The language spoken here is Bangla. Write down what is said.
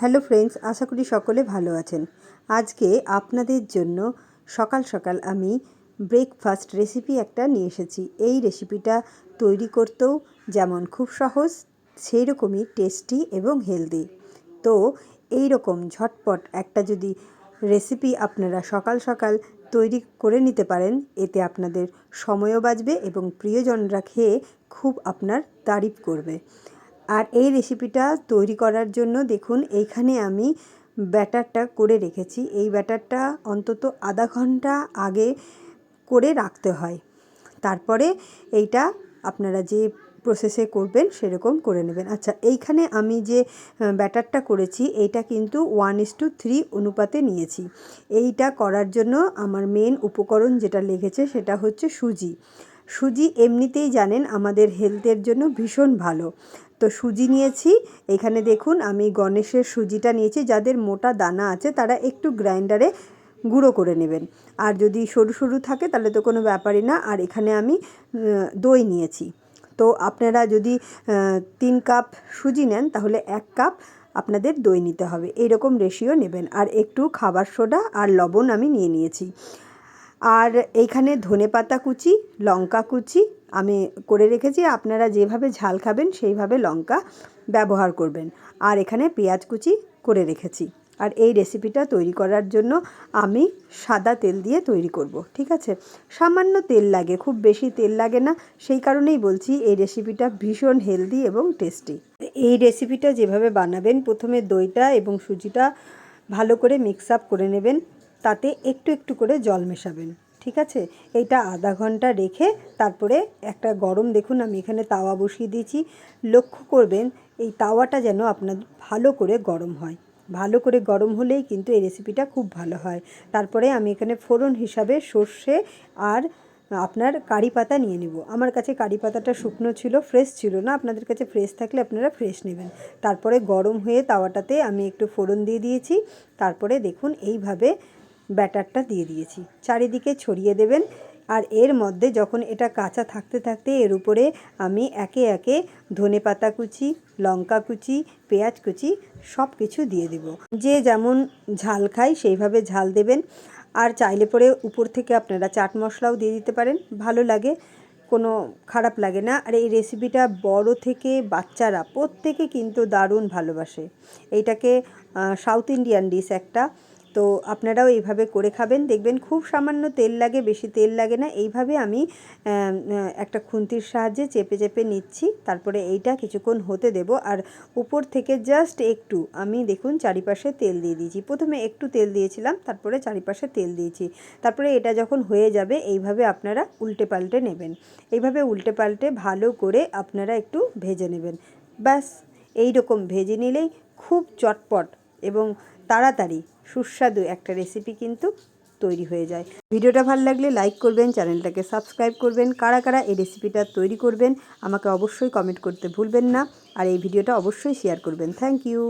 হ্যালো ফ্রেন্ডস, আশা করি সকলে ভালো আছেন। আজকে আপনাদের জন্য সকাল সকাল আমি ব্রেকফাস্ট রেসিপি একটা নিয়ে এসেছি। এই রেসিপিটা তৈরি করতেও যেমন খুব সহজ সেই রকমই টেস্টি এবং হেলদি। তো এই রকম ঝটপট একটা যদি রেসিপি আপনারা সকাল সকাল তৈরি করে নিতে পারেন, এতে আপনাদের সময়ও বাঁচবে এবং প্রিয়জনরা খেয়ে খুব আপনার তারিফ করবে। আর এই রেসিপিটা তৈরি করার জন্য দেখুন, এইখানে আমি ব্যাটারটা করে রেখেছি। এই ব্যাটারটা অন্তত আধা ঘণ্টা আগে করে রাখতে হয়। তারপরে এইটা আপনারা যে প্রসেসে করবেন সেরকম করে নেবেন। আচ্ছা এইখানে আমি যে ব্যাটারটা করেছি, এইটা কিন্তু ওয়ান ইস টু থ্রি অনুপাতে নিয়েছি। এইটা করার জন্য আমার মেন উপকরণ যেটা লেগেছে সেটা হচ্ছে সুজি। সুজি এমনিতেই জানেন আমাদের হেলথের জন্য ভীষণ ভালো। তো সুজি নিয়েছি, এখানে দেখুন আমি গণেশের সুজিটা নিয়েছি, যাদের মোটা দানা আছে তারা একটু গ্রাইন্ডারে গুঁড়ো করে নেবেন। আর যদি সরু সরু থাকে তাহলে তো কোনো ব্যাপারই না, আর এখানে আমি দই নিয়েছি। তো আপনারা যদি তিন কাপ সুজি নেন তাহলে এক কাপ আপনাদের দই নিতে হবে এইরকম রেশিও নেবেন। আর একটু খাবার সোডা আর লবণ আমি নিয়ে নিয়েছি। আর এইখানে ধনে পাতা কুচি, লঙ্কা কুচি আমি করে রেখেছি। আপনারা যেভাবে ঝাল খাবেন সেইভাবে লঙ্কা ব্যবহার করবেন। আর এখানে পেঁয়াজ কুচি করে রেখেছি। আর এই রেসিপিটা তৈরি করার জন্য আমি সাদা তেল দিয়ে তৈরি করব, ঠিক আছে? সামান্য তেল লাগে, খুব বেশি তেল লাগে না। সেই কারণেই বলছি এই রেসিপিটা ভীষণ হেলদি এবং টেস্টি। এই রেসিপিটা যেভাবে বানাবেন, প্রথমে দইটা এবং সুজিটা ভালো করে মিক্স আপ করে নেবেন। তাতে একটু একটু করে জল মেশাবেন, ঠিক আছে? এইটা আধা ঘণ্টা রেখে তারপরে একটা গরম, দেখুন আমি এখানে তাওয়া বসিয়ে দিয়েছি। লক্ষ্য করবেন, এই তাওয়াটা যেন আপনার ভালো করে গরম হয়। ভালো করে গরম হলেই কিন্তু এই রেসিপিটা খুব ভালো হয়। তারপরে আমি এখানে ফোড়ন হিসাবে সর্ষে আর আপনার কারি পাতা নিয়ে নেব। আমার কাছে কারি পাতাটা শুকনো ছিল ফ্রেশ ছিল না। আপনাদের কাছে ফ্রেশ থাকলে আপনারা ফ্রেশ নেবেন। তারপরে গরম হয়ে তাওয়াটাতে আমি একটু ফোড়ন দিয়ে দিয়েছি। তারপরে দেখুন, এইভাবে ব্যাটারটা দিয়ে দিয়েছি। চারিদিকে ছড়িয়ে দেবেন আর এর মধ্যে যখন এটা কাঁচা থাকতে থাকতে এর উপরে আমি একে একে ধনে পাতা কুচি, লঙ্কা কুচি, পেঁয়াজ কুচি সব কিছু দিয়ে দেব। যে যেমন ঝাল খায় সেইভাবে ঝাল দেবেন। আর চাইলে পরে উপর থেকে আপনারা চাট মশলাও দিয়ে দিতে পারেন। ভালো লাগে, কোনো খারাপ লাগে না। আর এই রেসিপিটা বড় থেকে বাচ্চারা প্রত্যেকে কিন্তু দারুণ ভালোবাসে। এইটাকে সাউথ ইন্ডিয়ান ডিশ একটা তো আপনারাও এইভাবে করে খাবেন। দেখবেন খুব সামান্য তেল লাগে, বেশি তেল লাগে না। এইভাবে আমি একটা খুন্তির সাহায্যে চেপে চেপে নিচ্ছি। তারপরে এইটা কিছুক্ষণ হতে দেব। আর উপর থেকে জাস্ট একটু, আমি দেখুন চারিপাশে তেল দিয়ে দিয়েছি। প্রথমে একটু তেল দিয়েছিলাম, তারপরে চারিপাশে তেল দিয়েছি। তারপরে এটা যখন হয়ে যাবে, এইভাবে আপনারা উল্টে পাল্টে নেবেন। এইভাবে উল্টে পাল্টে ভালো করে আপনারা একটু ভেজে নেবেন। ব্যাস এই রকম ভেজে নিলেই খুব চটপট এবং তাড়াতাড়ি সুস্বাদু একটা রেসিপি কিন্তু তৈরি হয়ে যায়। ভিডিওটা ভালো লাগলে লাইক করবেন, চ্যানেলটাকে সাবস্ক্রাইব করবেন। কারা কারা এই রেসিপিটা তৈরি করবেন, আমাকে অবশ্যই কমেন্ট করতে ভুলবেন না। আর এই ভিডিওটা অবশ্যই শেয়ার করবেন। Thank you